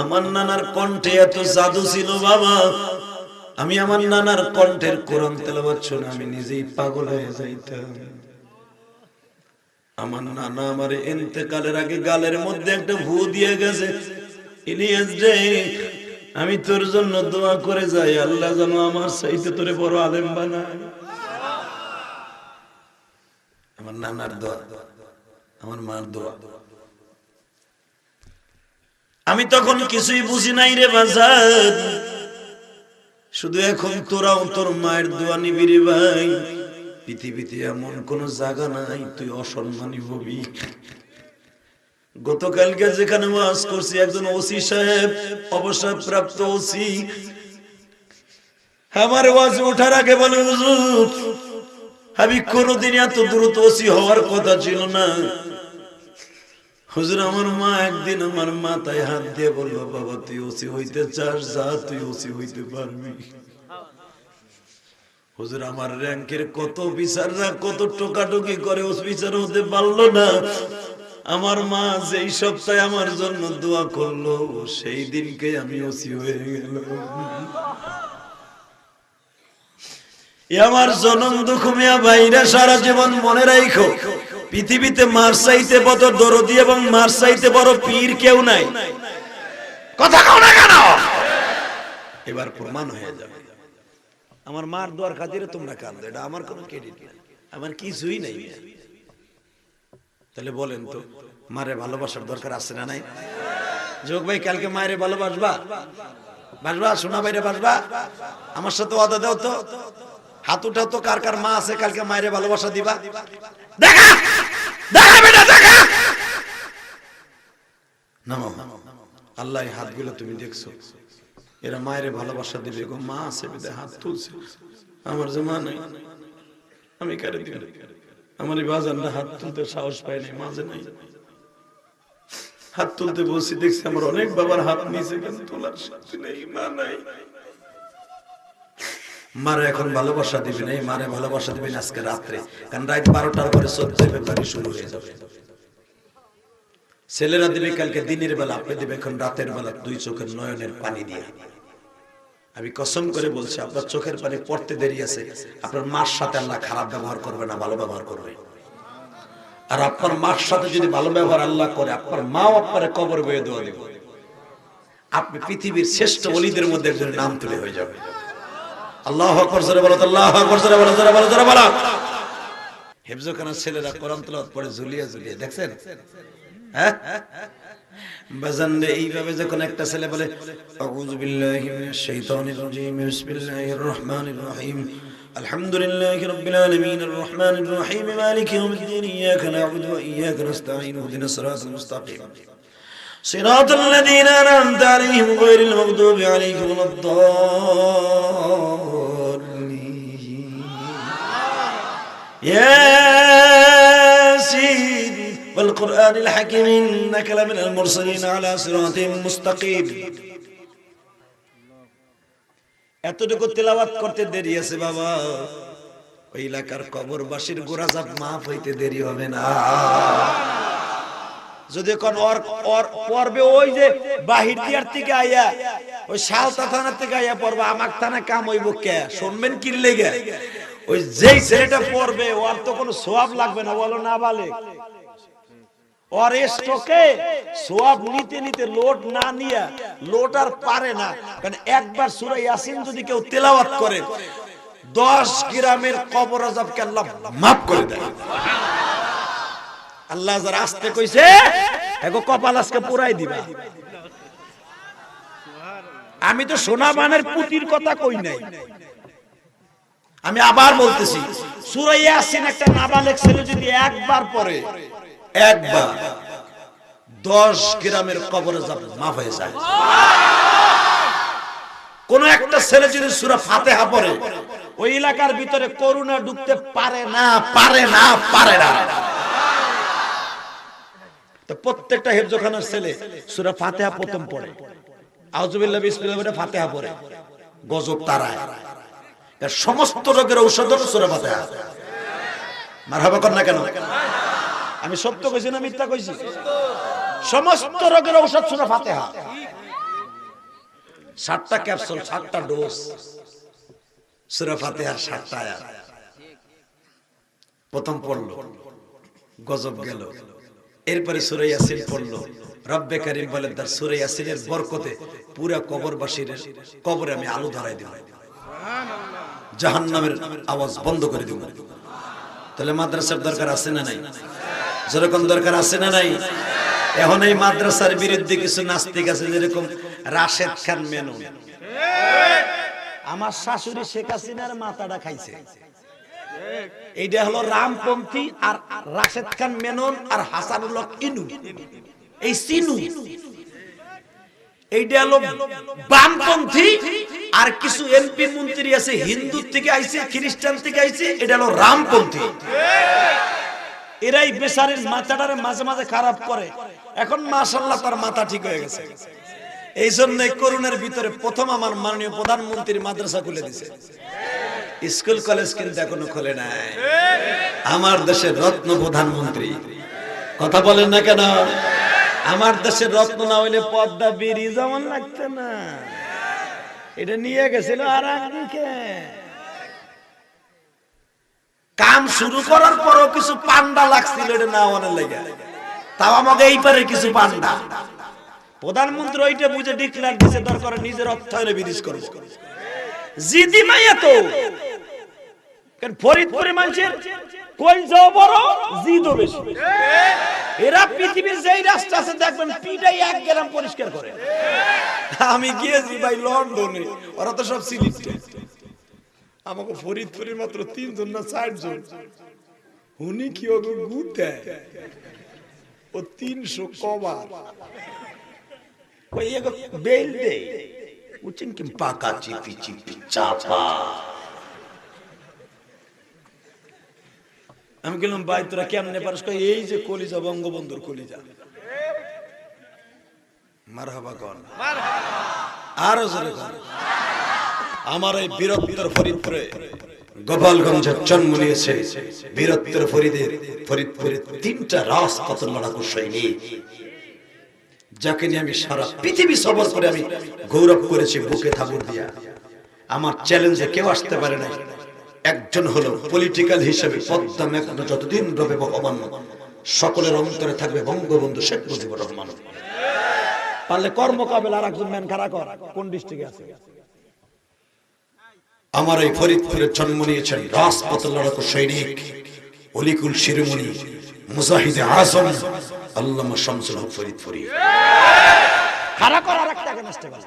আমার নানার কণ্ঠে এত জাদু ছিল বাবা। আমি আমার নানার কণ্ঠের কোরআন তেলাওয়াত শুনে আমি নিজেই পাগল হয়ে যাইতাম। আমার নানা আমার ইন্তেকালের আগে গালের মধ্যে একটা ভু দিয়ে গেছে। ইলিয়াস রে, আমি তোর জন্য দোয়া করে যাই, আল্লাহ যেন আমার সাইতে তোরে বড় আলেম বানায়। আমার নানার দোয়া, আমার মার দোয়া। আমি তখন কিছুই বুঝি নাই রে বাজার। শুধু এখন তোরাও তোর মায়ের দোয়া নিবি রে ভাই। পৃথিবীতে এমন কোন জায়গা নাই, তুই অসম্মানী হবি। গতকালকে যেখানে ওয়াজ করছি, একজন ওসি সাহেব, অবসরপ্রাপ্ত ওসি। আমার ওয়াজ ওঠার আগে বলে, হুজুর, আমি কোনোদিন এত দ্রুত ওসি হওয়ার কথা ছিল না। হুজুর, আমার মা একদিন আমার মাথায় হাত দিয়ে বলল, বাবা, তুই ওসি হইতে চাস, যা, তুই ওসি হইতে পারবি। হুজুর, আমার র্যাঙ্কের কত বিচাররা কত টোকাটুকি করে ওস বিচার হতে পারল না। আমার মা যেই সপ্তাহে আমার জন্য দোয়া করল, সেই দিনকে আমি ওসি হয়ে গেল আমার জনম দুঃখ মিয়া ভাইরা সারা জীবন মনে রাখো পৃথিবীতে মার চাইতে বড় দরদি এবং মার চাইতে বড় পীর কেউ নাই। কথা কও না কেন? এবার প্রমাণ হয়ে যাবে। আমার মার দোয়ার খাতিরে তোমরা কান্দো, এটা আমার কোনো ক্রেডিট নাই। আমার কিছুই নাই তাহলে বলেন তো, মারে ভালোবাসার দরকার আছে না নাই? যোগ ভাই, কালকে মায়ের ভালোবাসবা? বাসবা? সোনা বাইরে বাসবা? আমার সাথে ওয়াদা দাও তো। হাত উঠাও তো, কার কার মা আছে, কালকে মায়ের ভালোবাসা দিবা। দেখা! দেখা বেটা, দেখা! আল্লাহ, এই হাতগুলো তুমি দেখছ। এরা মায়ের ভালোবাসা দিবে গো, মা আছে হাত তুলছে। আমার যে মা নাই আমি কারে দিব? আমার এই বাজানরা হাত তুলতে সাহস পায় নাই, মাঝে নাই। হাত তুলতে বলছি, দেখছি আমার অনেক বাবার হাত নিচে কেন তোলার শক্তি নেই, মা নাই। মারে এখন ভালোবাসা দিবেন, এই মারে ভালোবাসা দিবেন আজকে রাত্রে। কারণ রাত বারোটার পরে সত্যি ব্যাপারই শুরু হয়ে যাবে। ছেলেরা দিবে কালকে দিনের বেলা, আপনি দিবে এখন রাতের বেলা, দুই চোখের নয়নের পানি দিয়ে। আমি কসম করে বলছি, আপনার চোখের পানি পড়তে দেরি আছে। আপনার মার সাথে আল্লাহ খারাপ ব্যবহার করবে না, ভালো ব্যবহার করবে। আর আপনার মার সাথে যদি ভালো ব্যবহার আল্লাহ করে, আপনার মাও আপনার কবর বয়ে দেওয়া দেবে। আপনি পৃথিবীর শ্রেষ্ঠ অলিদের মধ্যে একজন নাম তুলে হয়ে যাবে। আল্লাহ জোরে বলো আল্লাহ জোরে বলো জোরে বলো জোরে বলো। ছেলেরা কোরআন পড়ে ঝুলিয়ে ঝুলিয়ে, দেখছেন? হ্যাঁ? রে, এইভাবে যখন একটা ছেলে বলে, আউযু বিল্লাহি মিনাশ শাইতানির রাজীম, বিসমিল্লাহির রহমানির রহিম, আলহামদুলিল্লাহি রাব্বিল আলামিন আর রহমানির রহিম, মালিকি ইয়াউমিদ্দিন, ইয়াকা না'বুদু ওয়া ইয়াকা নাস্তাঈন ইহদিনাস সিরাতাল মুস্তাকিম। صراط الذين أنعمت عليهم غير المغضوب عليهم ولا الضالين ياسين والقرآن الحكيم إنك لمن المرسلين على صراط مستقيم এতটুকু তেলাওয়াত করতে দেরি আছে বাবা ওই এলাকার কবরবাসীর গোরাজাব মাফ হইতে দেরি হবে না যদি কোন ওর ওর পর্বে ওই যে বাহির দিয়ার থেকে আইয়া ওই সালতা থানার থেকে আইয়া পড়বে, আমাক থানা কাম হইব কে? শুনবেন কি লেগে? ওই যেই ছেলেটা পড়বে, ওর তো কোনো সোয়াব লাগবে না, বলো না বলে। ওর স্টকে সোয়াব নিতে নিতে লোড না নিয়া লোড আর পারে না। কারণ একবার সূরা ইয়াসিন যদি কেউ তেলাওয়াত করে 10 গ্রামের কবর আযাবকে আল্লাহ মাফ করে দেয়। আল্লাহ যারা আসতে কইছে এগো কপাল আজকে পুরাই দিবা। আমি তো সোনা বানের পুতির কথা কই নাই। আমি আবার বলতেছি একটা যদি একবার পড়ে, একবার 10 গ্রামের কবরে যাব, মাফ হয়ে যায়। কোন একটা ছেলে যদি সূরা ফাতিহা পড়ে, ওই এলাকার ভিতরে করুণা ঢুকতে পারে না পারে না পারে না। প্রত্যেকটা হেফজখানার ছেলে সূরা ফাতিহা প্রথম পড়ে। আউযুবিল্লাহ, বিসমিল্লাহ বলে ফাতিহা পড়ে। গজব তারায়। সমস্ত রোগের ঔষধ হলো সূরা ফাতিহা। মারহাবা কর না কেন? আমি সত্য কইছি না মিথ্যা কইছি? সমস্ত রোগের ঔষধ সূরা ফাতিহা। ষাটটা ক্যাপসুল ষাটটা ডোজ। সুরা ফাতেহার ষাটটা আয়াত। প্রথম পড়ল, গজব গেল। এরপরে সুরে ইয়াসিন পড়ল। রব্বে কারিম বলে তার সুরে ইয়াসিনের বরকতে পুরা কবরবাসীর কবরে আমি আলো ধরাই দিব। জাহান্নামের আওয়াজ বন্ধ করে দিব। তাহলে মাদ্রাসার দরকার আছে না নাই? যেরকম দরকার আছে না নাই? এখন এই মাদ্রাসার বিরুদ্ধে কিছু নাস্তিক আছে যেরকম রাশেদ খান মেনন। আমার শাশুড়ি শেখ হাসিনার মাথাটা খাইছে। এইটা হলো রামপন্থী আর রাশেদ খান মেনন আর হাসানুল হক ইনু। এই সিনু। এইটা হলো বামপন্থী আর কিছু এমপি মন্ত্রী আছে, হিন্দু থেকে আইছে, খ্রিস্টান থেকে আইছে এটা হলো রামপন্থী। এরাই বেচারের মাথাটারে মাঝে মাঝে খারাপ করে। এখন মাশাল্লাহ তার মাথা ঠিক হয়ে গেছে। এই জন্য করুণের ভিতরে প্রথম আমার মাননীয় প্রধানমন্ত্রীর মাদ্রাসা খুলে দিছে। স্কুল, কলেজ কিন্তু এখনও খোলে নাই। আমার দেশের রত্ন প্রধানমন্ত্রী। কথা বলেন না কেন? আমার দেশের রত্ন না হইলে পদ্মা বেরিয়ে যেমন লাগছে না। এটা নিয়ে গেছিল আর কাম শুরু করার পরও কিছু পান্ডা লাগছিল, এটা না অনেক লেগে। তাও আমাকে এই পারে কিছু পান্ডা। প্রধানমন্ত্রী ওইটা বুঝে ডিক্লার দিছে, দরকার নিজের অর্থায়নে বিদেশ করব। জিদি মাইয়া তো। কারণ ফরিদপুরে মানুষের কই যাও বড়? জিদও বেশি। এরা পৃথিবীর যেই রাস্তা আছে দেখবেন পিটাই এক গ্রাম পরিষ্কার করে। আমি গিয়েছি ভাই লন্ডনে ওরা তো সব সিলিপ্টে আমাকে ফরিদপুরের মাত্র তিনজন না চারজন। উনি কি ওকে গুড় দেয় ও তিনশো কবার ওই বেল দে চিপি চাপা আমি গেলাম ভাই তোরা কেমনে পারিস এই যে কলিজা বঙ্গবন্ধুর কলিজা মারহাবা আরও জোরে আমার এই বীরত্বের ফরিদপুরে গোপালগঞ্জের জন্ম নিয়েছে বীরত্বের ফরিদের ফরিদপুরে তিনটা রাজপথের লড়াকু সৈনিক যাকে নিয়ে আমি সারা পৃথিবী সফর করে আমি গৌরব করেছি বুকে থাবুর দিয়া। আমার চ্যালেঞ্জে কেউ আসতে পারে না একজন হলো পলিটিক্যাল হিসেবে পদ্মা মেঘনা যতদিন রবে বহমান সকলের অন্তরে থাকবে বঙ্গবন্ধু শেখ মুজিবুর রহমান। পারলে কর্মকাবেল আর একজন খারা কর, কোন ডিস্ট্রিক্টে আছে? আমার এই ফরিদপুরে জন্ম নিয়েছেন রাজপথ লড়াকু সৈনিক, অলিকুল শিরোমণি। মুজাহিদে আজম আল্লামা শামসুল হক ফরিদপুরি খাড়া কর একটা নষ্ট করে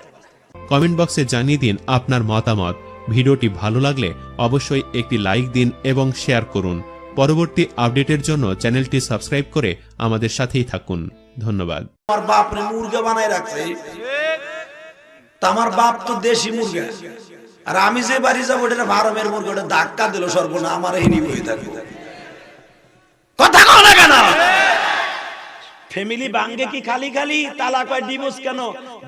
কমেন্ট বক্সে জানিয়ে দিন আপনার মতামত। ভিডিওটি ভালো লাগলে অবশ্যই একটি লাইক দিন এবং শেয়ার করুন। পরবর্তী আপডেটের জন্য চ্যানেলটি সাবস্ক্রাইব করে আমাদের সাথেই থাকুন। ধন্যবাদ। আমার বাপ রে মুরগা বানায় রাখছে। তা আমার বাপ তো দেশি মুরগা। আর আমি যে বাড়ি যাব ওটা ভারমের মুরগা ওটা ধাক্কা দিল সর্বনা আমার হিনি বই থাকবে কথা কও না কেন? ফ্যামিলি ভাঙ্গে কি খালি খালি? তালা কয় ডিভোর্স কেন?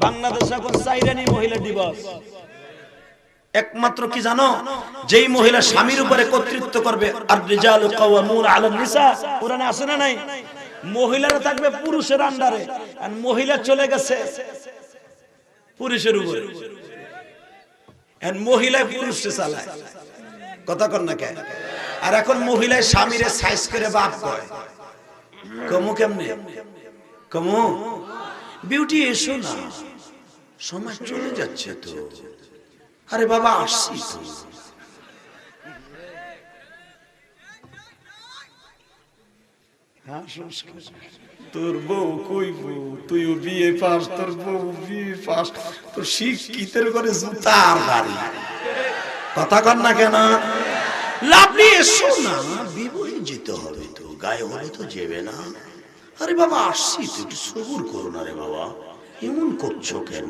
বাংলাদেশ এখন চাইরানি মহিলা ডিভোর্স। একমাত্র কি জানো? যেই মহিলা স্বামীর উপরে কর্তৃত্ব করবে আর রিজাল কাওয়ামুন আলান নিসা কোরআনে আছে না নাই? মহিলারা থাকবে পুরুষের আন্ডারে আর মহিলা চলে গেছে পুরুষের উপরে। মহিলা পুরুষকে চালায়। কথা কর না কেন আর এখন মহিলায় স্বামীরে সাইজ করে বাপ কয়। কমু কেমনে? কমু? বিউটি এসো না। সময় চলে যাচ্ছে তো। আরে বাবা আসছি তো। হ্যাঁ, তোর বউ কই বউ? তুইও বিয়ে পাস তোর বউ বিয়ে পাস। তোর করে জুতার কথা কর না কেন? লাভলি এসো না। বিবরণ যেতে হবে তো গায়ে হলে তো যাবে না। আরে বাবা আসছি তো একটু সবুর করো না রে বাবা। এমন করছ কেন?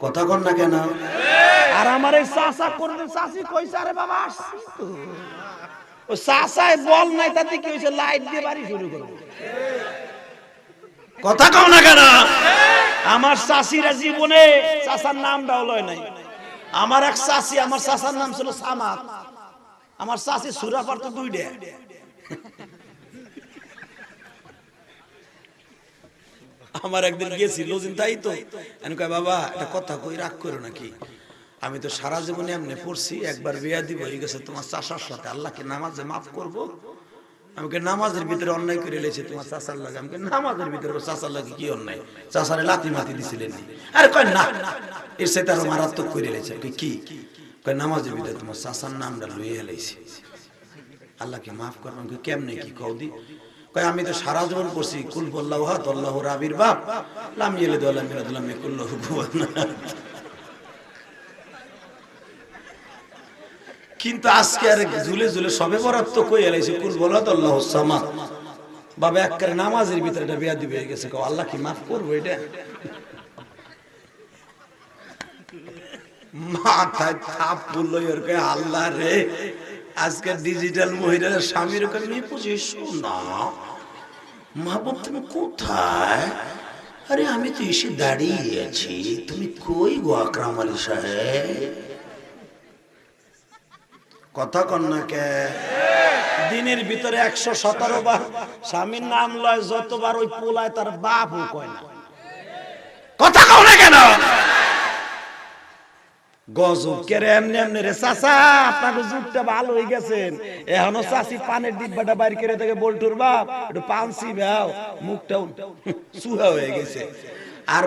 কথা কর না কেন? আর আমার এই চাষা করবে চাষি কইছে আরে বাবা আসছি তো। ও চাষায় বল নাই তাতে কি হয়েছে? লাইট দিয়ে বাড়ি শুরু করবে। কথা কও না কেন? আমার চাষিরা জীবনে চাষার নামটাও লয় নাই। আমার এক চাষি আমার চাষার নাম ছিল সামাত আমার চাষি সুরা পারতো দুইটা। আমার একদিন লজিন তাই তো? কই, বাবা এটা কথা কই, রাগ করো নাকি? আমি তো সারা জীবনে এমনি পড়ছি, একবার বিয়া দিব, হয়ে গেছে তোমার চাষার সাথে। আল্লাহকে নামাজে মাফ করব। আমাকে নামাজের ভিতরে অন্যায় করে লেছে তোমার চাষার লাগে। আমাকে নামাজের ভিতরে চাষার লাগে কি অন্যায়? চাষারে লাতি মাতি দিছিলেন? আরে কয় না, এর সাথে আরও মারাত্মক করে লেছে। কি? কয় নামাজের ভিতরে তোমার চাষার নামটা লইয়ে হেলাইছে আল্লাহকে মাফ করবেন কেমনে কি কৌদি কয় আমি তো সারা জীবন পড়ছি কুল বল্লাহ হাত আল্লাহ রাবির বাপ লাম ইয়েলে দোলাম মিরাদুল্লাহ কুল্লাহু কুয়ান কিন্তু আজকে আর ঝুলে ঝুলে সবে বরাত তো কই এলাইছে কুল বলা তো আল্লাহ সামা বাবা একবারে নামাজের ভিতরে এটা বিয়া দিবে গেছে আল্লাহ কি মাফ করব এটা মাথায় থাপ এর কয় আল্লাহ রে, আজকে ডিজিটাল মহিলার স্বামীর ওখানে নিয়ে পুষে শোনা মাহবুব তুমি কোথায়? আরে আমি তো এসে দাঁড়িয়ে আছি, তুমি কই গো আকরাম আলী কথা কন না কে? দিনের ভিতরে একশো সতেরো বার স্বামীর নাম লয়, যতবার ওই পোলায় তার বাপ ও কয় না কথা কও না কেন রে যুগটা ভালো হয়ে গেছেন এখনও পানের বাপ। একটু মুখটা আর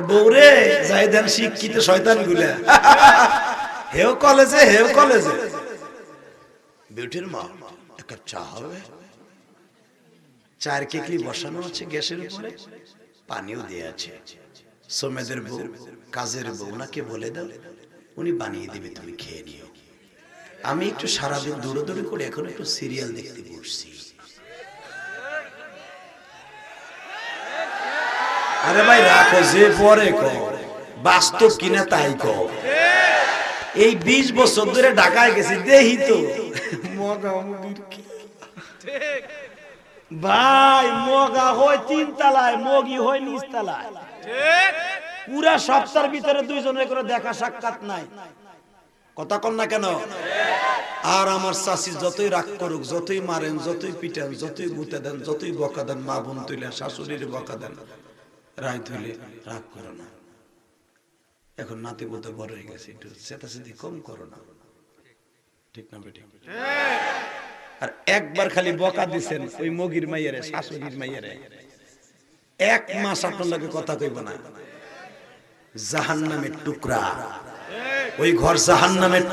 যাইদান শিক্ষিত শয়তানগুলা হেও কলেজে হেও কলেজে। বিউটির মা এক কাপ চা হবে। চার কেকলি বসানো আছে গ্যাসের উপরে। পানিও দিয়ে আছে। সোমেদের বউ, কাজের বউ, ওনাকে বলে দাও। উনি বানিয়ে দেবে তুমি খেয়ে নিও। আমি একটু সারাদিন দৌড়াদৌড়ি করে এখন একটু সিরিয়াল দেখতে বসছি। আরে ভাই রাখো যে পরে বাস্তব কিনা তাই কো এই বিশ বছর ধরে ঢাকায় গেছি দেহি তো। ভাই মগা হয় তিন তালায় মগি হয় নিচ তালায় পুরা সপ্তাহের ভিতরে দুইজনের করে দেখা সাক্ষাৎ নাই। কথা কন না কেন? আর আমার চাষি যতই রাগ করুক, যতই মারেন, যতই পিটান, যতই গুতে দেন, যতই বকা দেন, মা বোন তুলে শাশুড়ির বকা দেন, রায় তুলে রাগ করো না। এখন নাতি বোধ বড় হয়ে গেছে, একটু চেতাচেতি কম করো না। ঠিক না বেটি? আর একবার খালি বকা দিছেন ওই মগির মাইয়ারে, শাশুড়ির মাইয়ারে। এক মাস আপনার লাগে কথা কইব না। জাহান টুকরা। ওই ঘর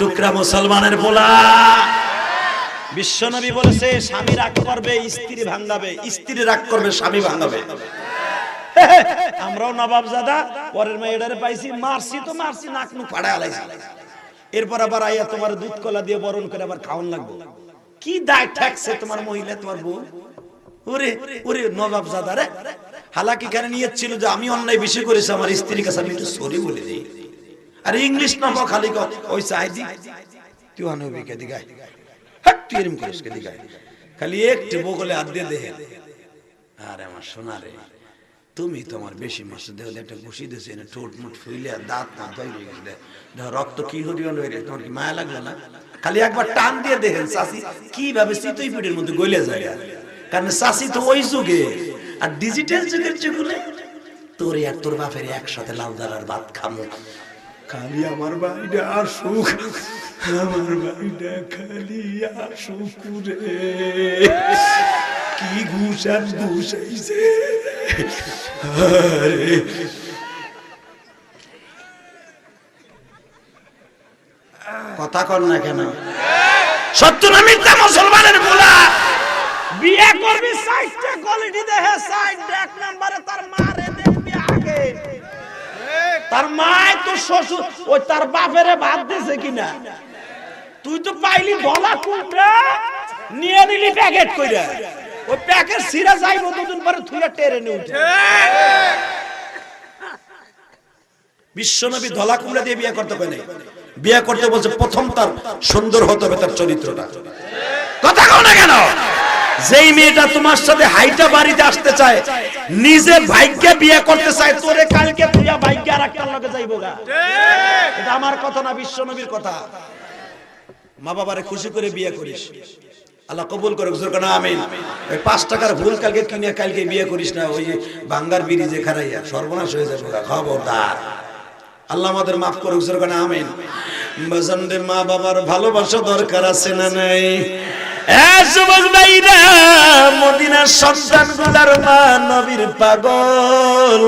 টুকরা মুসলমানের বিশ্বনবী বলেছে, স্বামী রাগ করবে, স্ত্রী ভাঙাবে, স্ত্রী রাগ করবে, স্বামী ভাঙাবে। আমরাও নবাব জাদা পরের মেয়েটারে পাইছি, মারছি তো মারছি নাক মুখ ফাড়া এরপর আবার আইয়া তোমার দুধ কলা দিয়ে বরণ করে আবার খাওয়ান লাগবে। কি দায় ঠেকছে তোমার মহিলা, তোমার বউ? হালাকি ছিল যে আমি অন্যায় আমার বলে আর ইংলিশ খালি খালি আরে আমার রে, তুমি তোমার বেশি মাস দেহ একটা দিয়েছে ঠোঁট ফুইলে দাঁত না রক্ত কি তোমার কি মায়া লাগল না? খালি একবার টান দিয়ে দেখেন কীভাবে চিতই পিঠের মধ্যে গলে যায়। কারণ চাষি তো ওই যুগে। আর ডিজিটাল যুগের যুগলে তোর আর তোর বাপের একসাথে লাল দালার ভাত খামো। খালি আমার বাড়িটা আসুক আমার বাড়িটা খালি আসুক রে। কি ঘুষ আর ঘুষ আরে। কথা কর না কেন? সত্য না মিথ্যা মুসলমানের বলা বিয়ে করবি কোয়ালিটি দেখে এক নম্বরে তার মারে দেখবি আগে। তার মায় তো শ্বশুর ওই তার বাপেরে ভাত দিছে কিনা? তুই তো পাইলি বলা কুমড়া নিয়ে নিলি প্যাকেট কইরা। ওই প্যাকেট সিরা যাইব দুদিন পরে টেরে নে উঠে। বিশ্বনবী ধলা কুমড়া দিয়ে বিয়ে করতে পারে বিয়ে করতে বলছে প্রথম তার সুন্দর হতে হবে তার চরিত্রটা। কথা কও না কেন? যেই মেয়েটা তোমার সাথে হাইটা বাড়িতে আসতে চায়, নিজে ভাগ্যে বিয়ে করতে চায়, তোরে কালকে তুইয়া ভাগ্যে আর একটা লগে যাইবো গা। এটা আমার কথা না বিশ্বনবীর কথা। মা বাবারে খুশি করে বিয়ে করিস। আল্লাহ কবুল করে হুজুর কেন আমিন। ওই পাঁচ টাকার ভুল কালকে কিনে কালকে বিয়ে করিস না, ওই বাঙ্গার বিড়ি যে খারাইয়া, সর্বনাশ হয়ে যাবে খবরদার। আল্লাহ আমাদের মাফ করে হুজুর কেন আমিন বাজানরে মা বাবার ভালোবাসা দরকার আছে না নাই? মদিনার সন্তানগুলার মা নবীর পাগল।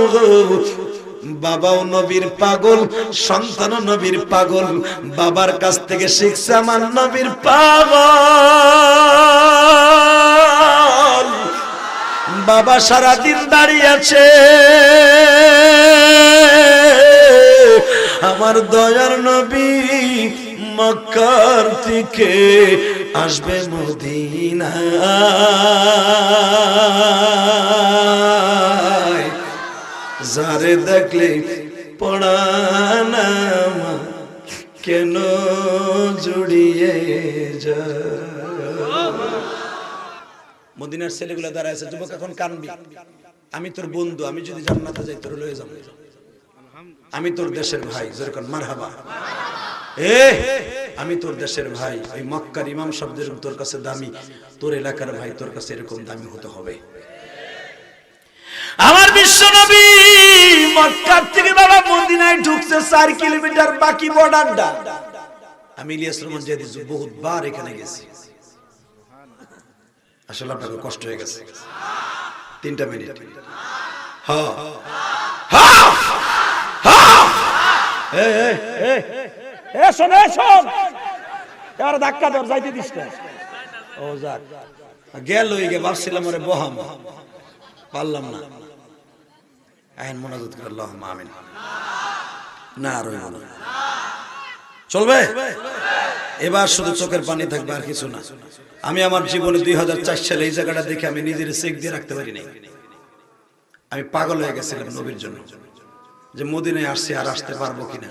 বাবাও নবীর পাগল, সন্তানও নবীর পাগল, বাবার কাছ থেকে শিখছে আমার নবীর পাগল বাবা সারাদিন দাঁড়িয়ে আছে আমার দয়ার নবী মক্কার থেকে আসবে মদিনায়। যারে দেখলে পড়ানাম কেন জুড়িয়ে মদিনার ছেলেগুলো দাঁড়ায় আছে, যুবক এখন কানবি। আমি তোর বন্ধু, আমি যদি জান্নাতে যাই তোর লয়ে যাব। আমি তোর দেশের ভাই যেরকম মারহাবা। এ, আমি তোর দেশের ভাই ওই মক্কার ইমাম শব্দের তোর কাছে দামি, তোর এলাকার ভাই তোর কাছে এরকম দামি হতে হবে। আমার বিশ্ব নবী মক্কার থেকে বাবা মদিনায় ঢুকছে চার কিলোমিটার বাকি বর্ডারটা। আমি ইলিয়াস রহমান বহুতবার এখানে গেছি। আসলে আপনাকে কষ্ট হয়ে গেছে। তিনটা মিনিট। হ্যাঁ। এ শোন এ শোন এবার ধাক্কা ধর, যাইতে দিস গেল ভাবছিলাম ওরে বহাম। পারলাম না। আইন মোনাজাত করে না, আর না। চলবে? এবার শুধু চোখের পানি থাকবে, আর কিছু না। আমি আমার জীবনে দুই হাজার চার সালে এই জায়গাটা দেখে আমি নিজের চেক দিয়ে রাখতে পারি নাই। আমি পাগল হয়ে গেছিলাম নবীর জন্য। যে মদিনায় আসছি আর আসতে পারব কিনা।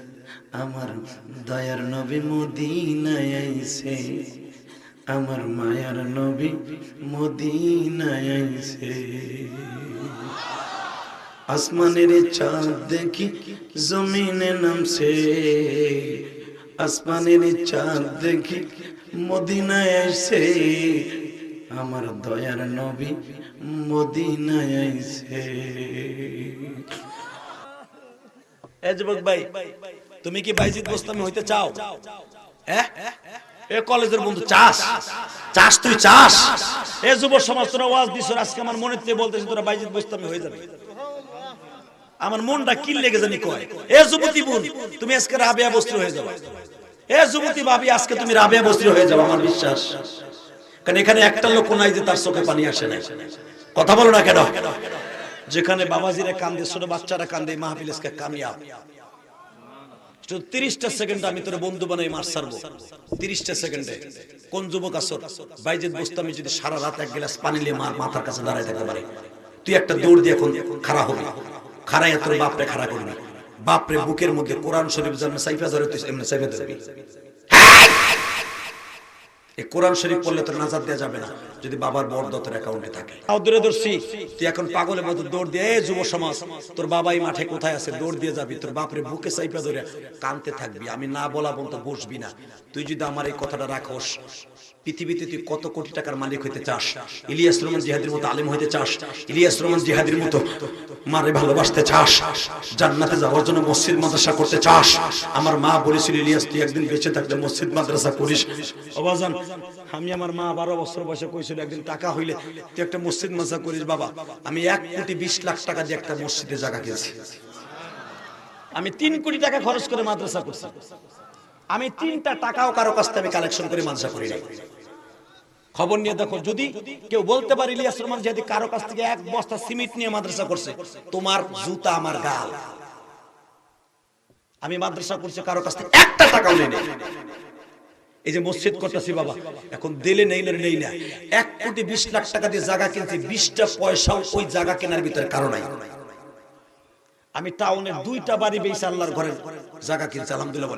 আমার দয়ার নবী মদিনায় আইছে, আমার মায়ার নবী মদিনায় আইছে। আসমানের চাঁদ দেখি জমিনে নামছে, আসমানের চাঁদ দেখি মদিনায় আইছে, আমার দয়ার নবী মদিনায় আইছে। এ যুবক ভাই তুমি কি বাইজিদ গোস্তামি হইতে চাও? হ্যাঁ এ কলেজের বন্ধু চাস। চাস। তুই চাস। এ যুব সমাজ তোরা ওয়াজ দিছ আজকে আমার মনে থেকে বলতেছি তোরা বাইজিৎ বুঝতামি হয়ে যাবে। আমার মনটা কি লেগে জানি কয়? এ যুবতী বোন তুমি আজকে রাবেয়া বস্ত্র হয়ে যাবে এ যুবতী ভাবি আজকে তুমি রাবেয়া বস্ত্র হয়ে যাবে আমার বিশ্বাস। কারণ এখানে একটা লোক নাই যে তার চোখে পানি আসে না কথা বলো না কেন? যেখানে বাবাজিরা কান্দে ছোট বাচ্চারা কান্দে মাহফিল আজকে কামিয়াব। তিরিশটা সেকেন্ড আমি তোর বন্ধু বানাই মার সারবো তিরিশটা সেকেন্ডে। কোন যুবক আসর বাইজেদ বস্তামি যদি সারা রাত এক গ্লাস পানি নিয়ে মার মাথার কাছে দাঁড়ায় থাকতে পারে। তুই একটা দৌড় দিয়ে এখন খাড়া হবি। খাড়াই তোর বাপরে খাড়া করবি। বাপরে বুকের মধ্যে কোরআন শরীফ জন্মে সাইফা ধরে তুই এমনি সাইফা ধরবি। এই কোরআন শরীফ পড়লে তোর নাজাদ দেওয়া যাবে না যদি বাবার বরদতের অ্যাকাউন্টে থাকে। দূরে দর্শি তুই এখন পাগলের মতো দৌড় দিয়ে যুব সমাজ তোর বাবাই মাঠে কোথায় আছে? দৌড় দিয়ে যাবি তোর বাপরে বুকে চাইপা ধরে কানতে থাকবি আমি না বলা পর্যন্ত বসবি না। তুই যদি আমার এই কথাটা রাখোস পৃথিবীতে তুই কত কোটি টাকার মালিক হইতে চাস? ইলিয়াস রহমান জিহাদির মতো আলিম হইতে চাস? ইলিয়াস রহমান জিহাদির মতো মারে ভালোবাসতে চাস? জান্নাতে যাওয়ার জন্য মসজিদ মাদ্রাসা করতে চাস? আমার মা বলেছিল, ইলিয়াস, তুই একদিন বেঁচে থাকলে মসজিদ মাদ্রাসা করিস। অবাজান আমি আমার মা বারো বছর বয়সে কইছিল, একদিন টাকা হইলে তুই একটা মসজিদ মাদ্রাসা করিস, বাবা। আমি এক কোটি বিশ লাখ টাকা দিয়ে একটা মসজিদে জায়গা কিনছি। আমি তিন কোটি টাকা খরচ করে মাদ্রাসা করছি। আমি তিনটা টাকাও কারও কাছ থেকে কালেকশন করে মাদ্রাসা করি নাই। খবর নিয়ে দেখো, যদি কেউ বলতে পারে ইলিয়াস রহমান যদি কারও কাছ থেকে এক বস্তা সিমেন্ট নিয়ে মাদ্রাসা করছে, তোমার জুতা আমার গাল। আমি মাদ্রাসা করছি, কারও কাছ থেকে একটা টাকাও নেই। এই যে মসজিদ করতেছি বাবা, এখন দিলে নেই না নেই না। এক কোটি বিশ লাখ টাকা দিয়ে জায়গা কিনছি, বিশটা পয়সাও ওই জায়গা কেনার ভিতরে কারণ নাই। আমি টাউনের দুইটা বাড়ি বেশি আল্লাহর ঘরের জায়গা কিনছি, আলহামদুলিল্লাহ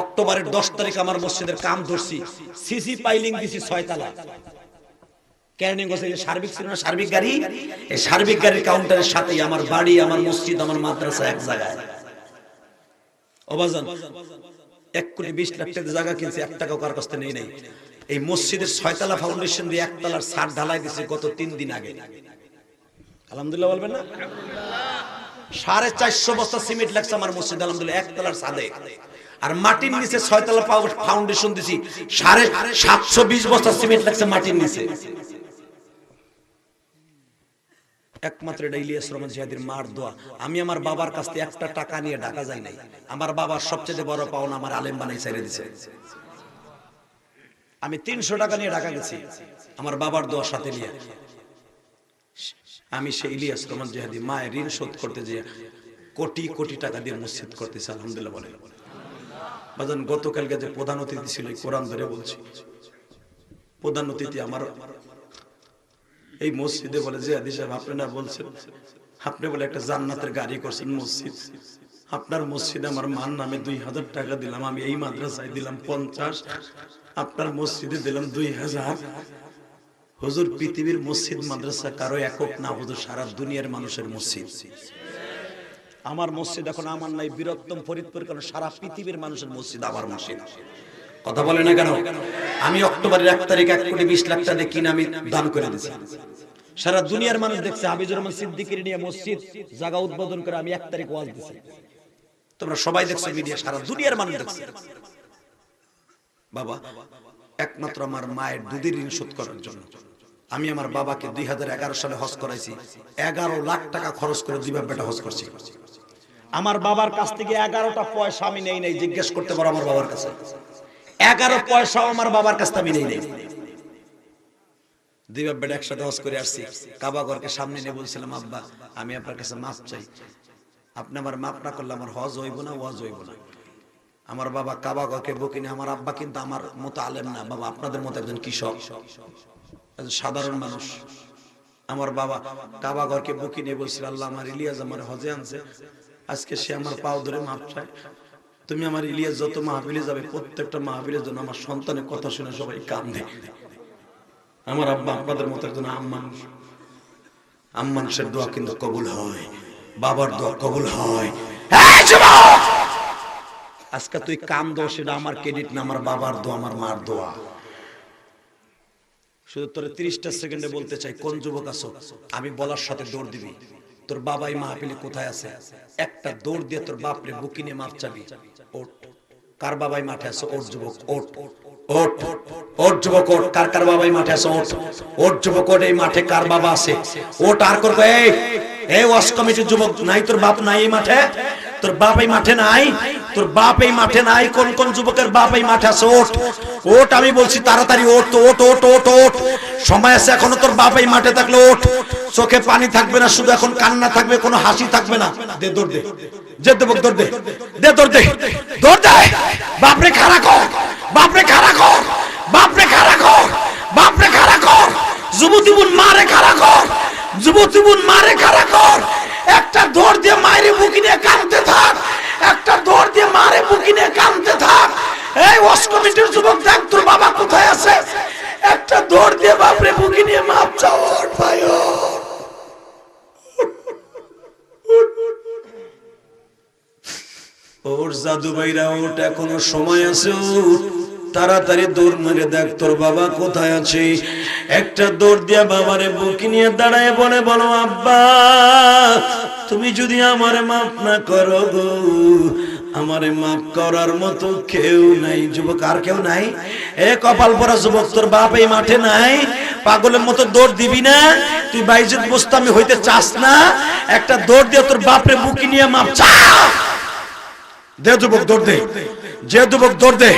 অক্টোবরের দশ তারিখ আমার মসজিদের কাম ধরছি। সিসি পাইলিং দিছি এক কোটি বিশ লাখ জায়গা এই মসজিদের ছয়তলা ফাউন্ডেশন দিয়ে একতলার ঢালাই গত তিন দিন আগে। আলহামদুলিল্লাহ বলবেন না? সাড়ে চারশো বস্তা সিমেন্ট লাগছে আমার মসজিদ, আলহামদুলিল্লাহ, একতলার ছাদে। আর মাটির নিচে ছয়তলা ফাউন্ডেশন দিছি। সাড়ে সাতশো বিশ বস্তা সিমেন্ট লাগছে মাটির নিচে। একমাত্র এটা ইলিয়াস রহমান জিহাদির মার দোয়া। আমি আমার বাবার কাছ থেকে একটা টাকা নিয়ে ঢাকা যাই নাই। আমার বাবার সবচেয়ে বড় পাওনা আমার আলেম বানাই ছেড়ে দিছে। আমি তিনশো টাকা নিয়ে ঢাকা গেছি। আমার বাবার দোয়া সাথে নিয়ে। আমি সেই ইলিয়াস রহমান জিহাদি মায়ের ঋণ শোধ করতে যে কোটি কোটি টাকা দিয়ে মসজিদ করতেছে, আলহামদুলিল্লাহ বলে বাজান, গতকালকে যে প্রধান অতিথি ছিল কোরআন ধরে বলছি। প্রধান অতিথি আমার, এই মসজিদে বলে যে আদি সাহেব, আপনি না বলছেন? আপনি বলে একটা জান্নাতের গাড়ি করছেন মসজিদ। আপনার মসজিদে আমার মান নামে দুই হাজার টাকা দিলাম, আমি এই মাদ্রাসায় দিলাম পঞ্চাশ, আপনার মসজিদে দিলাম দুই হাজার। হুজুর, পৃথিবীর মসজিদ, মাদ্রাসা কারও একক না, হুজুর, সারা দুনিয়ার মানুষের মসজিদ। আমার মসজিদ এখন আমার নাই বীরত্তম ফরিদপুর কারণ সারা পৃথিবীর মানুষের মসজিদ আমার মসজিদ। কথা বলে না কেন? আমি অক্টোবরের এক তারিখ এক কোটি বিশ লাখ টাকা কিনে আমি দান করে দিয়েছি। সারা দুনিয়ার মানুষ দেখছে হাবিজুর রহমান সিদ্দিকের নিয়ে মসজিদ, জায়গা উদ্বোধন করে আমি এক তারিখ ওয়াজ দিছি তোমরা সবাই দেখছ মিডিয়া, সারা দুনিয়ার মানুষ দেখছে। বাবা, একমাত্র আমার মায়ের দুধের ঋণ শোধ করার জন্য। আমি আমার বাবাকে দুই হাজার এগারো সালে হজ করাইছি। এগারো লাখ টাকা খরচ করে দুই বেটা হজ করছি। আমার বাবার কাছ থেকে এগারোটা পয়সা আমি নেই নাই, জিজ্ঞেস করতে পারো আমার বাবার কাছে। এগারো পয়সাও আমার বাবার কাছ থেকে আমি নেই নাই। দুই বেটা একসাথে হজ করে আসছি। কাবা ঘরকে সামনে নিয়ে বলছিলাম, আব্বা, আমি আপনার কাছে মাপ চাই। আপনি আমার মাপ না করলে আমার হজ হইব না, ওয়াজ হইব না। আমার বাবা কাবা ঘরকে বকিনি, আমার আব্বা কিন্তু আমার মতো আলেম না। বাবা, আপনাদের মতো একজন কৃষক। সাধারণ মানুষ। আমার বাবা কাবা ঘরকে বুকি নিয়ে বলছিল, আল্লাহ আমার ইলিয়াস আমার হজে আনছে। আজকে সে আমার পাও ধরে মাপ চায়। তুমি আমার ইলিয়াস যত মাহফিলে যাবে, প্রত্যেকটা মাহফিলের জন্য আমার সন্তানের কথা শুনে সবাই কান্দে আমার আব্বা আপনাদের মতো একজন আম্মান। আম্মানসের দোয়া কিন্তু কবুল হয়। বাবার দোয়া কবুল হয়। আজকে তুই কাম দো সেটা আমার ক্রেডিট না, আমার বাবার দোয়া, আমার মার দোয়া। শুধু তোর তিরিশটা সেকেন্ডে বলতে চাই কোন যুবক আছো? আমি বলার সাথে দৌড় দিবি। তোর বাবাই মাহফিলে কোথায় আছে? একটা দৌড় দিয়ে তোর বাপরে বুকি নিয়ে মাপ চাবি। ওট কার বাবাই মাঠে আছে? ওট যুবক ওট ওট ওট যুবক ওট কার কার বাবাই মাঠে আছে? ওট ওট যুবক ওট এই মাঠে কার বাবা আছে? ওট আর করবে এই এই ওয়াশ কমিটির যুবক নাই তোর বাপ নাই এই মাঠে? তোর বাপ এই মাঠে নাই? তোর বাপ এই মাঠে নাই? কোন কোন যুবকের বাপ এই মাঠে আছে? ওট ওট আমি বলছি তাড়াতাড়ি ওট ওট ওট ওট ওট সময় আছে এখনও, তোর বাপ এই মাঠে থাকলে ওট চোখে পানি থাকবে না, শুধু এখন কান্না থাকবে, কোনো হাসি থাকবে না। দে, দৌড় দে। যে দেবক দৌড় দে। দে, দৌড় দে। দৌড় দে। বাপরে খাড়া কর। বাপরে খাড়া কর। বাপরে খাড়া কর। বাপরে খাড়া কর। যুবতী বোন মারে খাড়া কর। যুবতী বোন মারে খাড়া কর। একটা দৌড় দিয়ে মায়ের বুকি নিয়ে কাঁদতে থাক। একটা দৌড় দিয়ে মারে নিয়ে কাঁদতে থাক। এই ওয়াশ কমিটির যুবক দেখ, তোর বাবা কোথায় আছে? একটা দৌড় দিয়ে বাপরে বুকি নিয়ে মাপ চাও ভাই। ওর জাদু ভাইরা ওট এখনও সময় আছে তাড়াতাড়ি দৌড় মেরে দেখ, তোর বাবা কোথায় আছে? একটা দৌড় দিয়া বাবারে বুকি নিয়ে দাঁড়ায় বলে, বলো, আব্বা, তুমি যদি আমারে মাফ না করো গো, আমারে মাফ করার মতো কেউ নাই। যুবক, আর কেউ নাই? এ কপাল পরা যুবক, তোর বাপ এই মাঠে নাই? পাগলের মতো দৌড় দিবি না? তুই বাইজুত বোস্তামি হইতে চাস না? একটা দৌড় দিয়ে তোর বাপরে বুকি নিয়ে মাপ, চা! দে যুবক, দৌড় দে। যে যুবক দৌড় দে!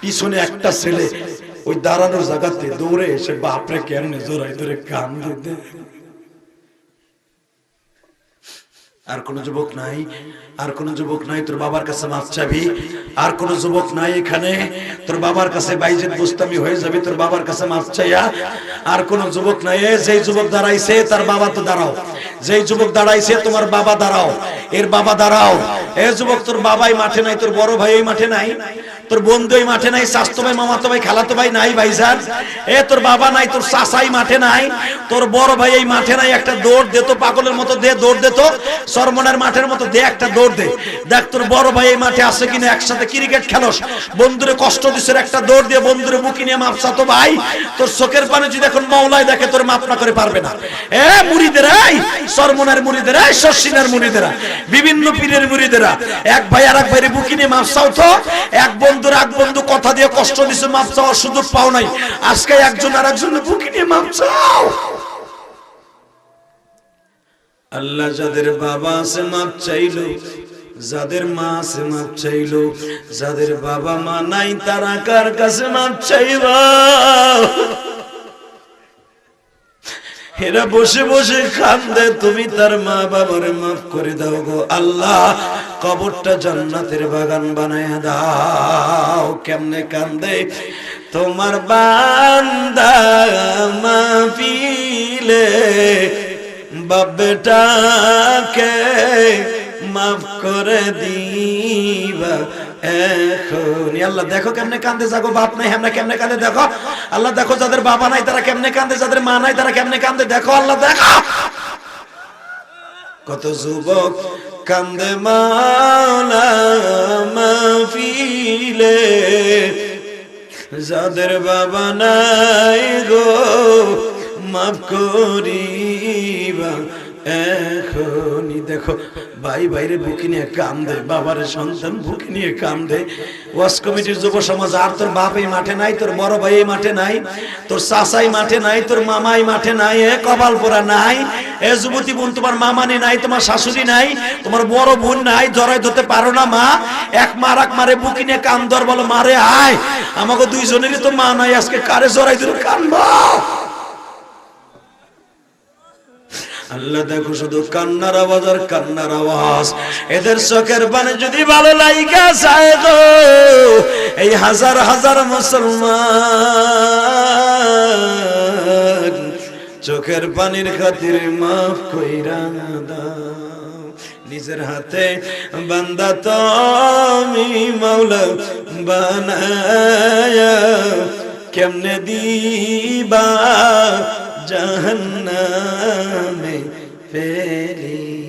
পিছনে একটা ছেলে ওই দাঁড়ানোর জায়গাতে দৌড়ে এসে বাপরে কেমনে জোরাই ধরে কান দিতে আর কোন যুবক নাই, আর কোন যুবক নাই, তোর বাবার কাছে মাছ চাবি। আর কোন যুবক নাই এখানে, তোর বাবার কাছে বাইজেদ বুস্তামি হয়ে যাবে, তোর বাবার কাছে মাছ চাইয়া। আর কোন যুবক নাই যেই যুবক দাঁড়াইছে, তার বাবা তো দাঁড়াও। যেই যুবক দাঁড়াইছে, তোমার বাবা দাঁড়াও। এর বাবা দাঁড়াও। এ যুবক, তোর বাবাই মাঠে নাই, তোর বড় ভাই মাঠে নাই, তোর বন্ধু মাঠে নাই স্বাস্থ্য ভাই মামাতো ভাই খালাতো ভাই নাই ভাইজান। এ, তোর বাবা নাই, তোর চাচাই মাঠে নাই, তোর বড় ভাই মাঠে নাই, একটা দৌড় দে তো, পাগলের মতো দে, দৌড় দে তো। সরমনের মাঠের মতো দে একটা দৌড় দে। দেখ তোর বড় ভাই এই মাঠে আছে কিনা, একসাথে ক্রিকেট খেলোস। বন্ধুরে কষ্ট দিছের একটা দৌড় দিয়ে, বন্ধুরে বুকি নিয়ে মাপসা তো ভাই। তোর চোখের পানে যদি এখন মৌলায় দেখে, তোর মাপ না করে পারবে না। এ মুড়িদের এই সরমনের মুড়িদের এই শশিনের মুড়িদেরা বিভিন্ন পীরের মুড়িদেরা এক ভাই আর এক ভাইরে বুকি নিয়ে মাপসাও তো। এক বন্ধুর এক বন্ধু কথা দিয়ে কষ্ট দিছে, মাপ চাওয়ার সুযোগ পাও নাই। আজকে একজন আর একজন বুকি নিয়ে মাপ চাও। আল্লাহ যাদের বাবা আছে মাপ চাইলো, যাদের মা আছে মাপ চাইলো, যাদের বাবা মা নাই, তারা কার কাছে মাপ চাইবা? এরা বসে বসে কান্দে তুমি তার মা বাবার মাফ করে দাও গো আল্লাহ, কবরটা জান্নাতের বাগান বানায় দাও। কেমনে কান্দে তোমার বান্দা মাফিলে বাবেটাকে মাফ করে দিবা। এখন আল্লাহ, দেখো কেমনে কান্দে যাগো বাপ নাই আমরা কেমনে কান্দে দেখো? আল্লাহ, দেখো যাদের বাবা নাই, তারা কেমনে কান্দে, যাদের মা নাই, তারা কেমনে কান্দে? দেখো আল্লাহ, দেখো। কত যুবক কান্দে মাওলা মাহফিলে। যাদের বাবা নাই গো মাফ করিবা। এখনই দেখো, ভাই বাইরে বুকি নিয়ে কাম দেয় বাবার সন্তান বুকি নিয়ে কাম দেয় ওয়াস কমিটির যুব সমাজ, আর তোর বাপ মাঠে নাই, তোর বড় ভাই এই মাঠে নাই, তোর চাচাই মাঠে নাই, তোর মামাই মাঠে নাই, এ কপাল পোড়া নাই, এ যুবতী বোন তোমার মামানি নাই, তোমার শাশুড়ি নাই, তোমার বড় বোন নাই জড়াই ধরতে পারো না, মা। এক মার এক মারে বুকি নিয়ে কাম ধর বলো মারে আয়। আমাকে দুইজনেরই তো মা নাই, আজকে কারে জড়াই ধরে, কানবো? আল্লাহ দেখো শুধু কান্নার আওয়াজ আর কান্নার আওয়াজ। এদের চোখের পানে যদি ভালো লাইগা যায় গো, এই হাজার হাজার মুসলমান চোখের পানির খাতির মাফ কইরা দাও। নিজের হাতে বান্দা তুমি মাওলা বানায়া কেমনে দিবা? জাহান্নামে ফেলি।